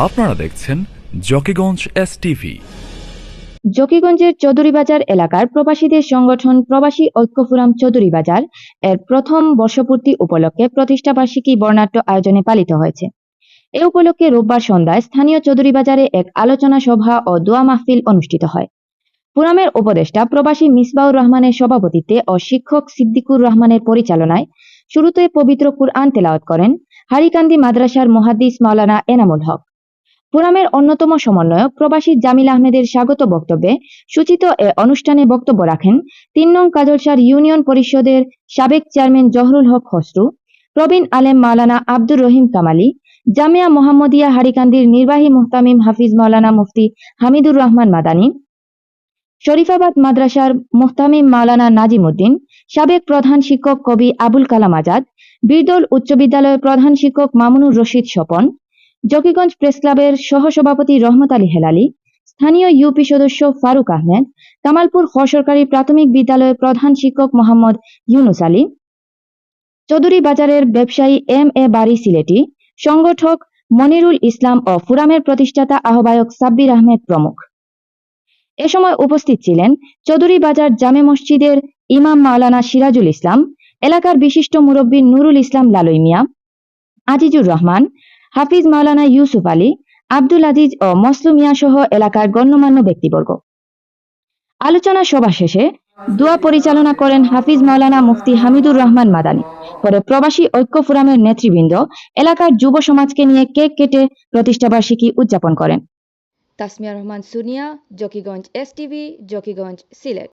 আপনারা দেখছেন Zakiganj S TV জকিগঞ্জের চৌধুরীবাজার এলাকার প্রবাসীদের সংগঠন প্রবাসী ঐক্য ফোরাম চৌধুরীবাজার এর প্রথম বর্ষপূর্তি উপলক্ষে প্রতিষ্ঠাবার্ষিকী বর্ণাঢ্য আয়োজনে পালিত হয়েছে। এ উপলক্ষে রোববার সন্ধ্যায় স্থানীয় চৌধুরীবাজারে এক আলোচনা সভা ও দোয়া মাহফিল অনুষ্ঠিত হয়। ফোরামের উপদেষ্টা প্রবাসী মিসবাউর রহমানের সভাপতিত্বে ও শিক্ষক সিদ্দিকুর রহমানের পরিচালনায় শুরুতে পবিত্র কুরআন তেলাওয়াত করেন হারিকান্দি মাদ্রাসার মহাদিস মাওলানা এনামুল হক। ফোরামের অন্যতম সমন্বয়ক প্রবাসী জামিল আহমেদের স্বাগত বক্তব্যে সূচিত এ অনুষ্ঠানে বক্তব্য রাখেন তিন নং কাজলসার ইউনিয়ন পরিষদের সাবেক চেয়ারম্যান জহরুল হক খসরু, প্রবীণ আলেম মাওলানা আব্দুর রহিম কামালি, জামিয়া মোহাম্মদিয়া হারিকান্দির নির্বাহী মুহতামিম হাফিজ মাওলানা মুফতি হামিদুর রহমান মাদানী, শরীফাবাদ মাদ্রাসার মুহতামিম মাওলানা নাজিম উদ্দিন, সাবেক প্রধান শিক্ষক কবি আবুল কালাম আজাদ, বীরদল উচ্চ বিদ্যালয়ের প্রধান শিক্ষক মামুনুর রশিদ স্বপন জকিগঞ্জ প্রেস ক্লাবের সহসভাপতি রহমত আলী হেলালি, স্থানীয় ইউপি সদস্য ফারুক আহমেদ, কামালপুর সরকারি প্রাথমিক বিদ্যালয়ের প্রধান শিক্ষক মোহাম্মদ ইউনুস আলী, চৌধুরী বাজারের ব্যবসায়ী এম এ বাড়ি সিলেটি, সংগঠক মনিরুল ইসলাম ও ফুরামের প্রতিষ্ঠাতা আহ্বায়ক সাব্বির আহমেদ প্রমুখ। এ সময় উপস্থিত ছিলেন চৌধুরী বাজার জামে মসজিদের ইমাম মাওলানা সিরাজুল ইসলাম, এলাকার বিশিষ্ট মুরব্বী নুরুল ইসলাম লালই মিয়া, আজিজুর রহমান হাফিজ মাওলানা ইউসুফ আলী, আব্দুল আজিজ ও মসলু মিয়া সহ এলাকার গণ্যমান্য ব্যক্তিবর্গ। আলোচনা সভা শেষে দোয়া পরিচালনা করেন হাফিজ মাওলানা মুফতি হামিদুর রহমান মাদানী। পরে প্রবাসী ঐক্য ফোরামের নেতৃবৃন্দ এলাকার যুব সমাজকে নিয়ে কেক কেটে প্রতিষ্ঠাবার্ষিকী উদযাপন করেন। Tasmia Rahman Sunia, Jakiganj S TV Jakiganj Sylhet.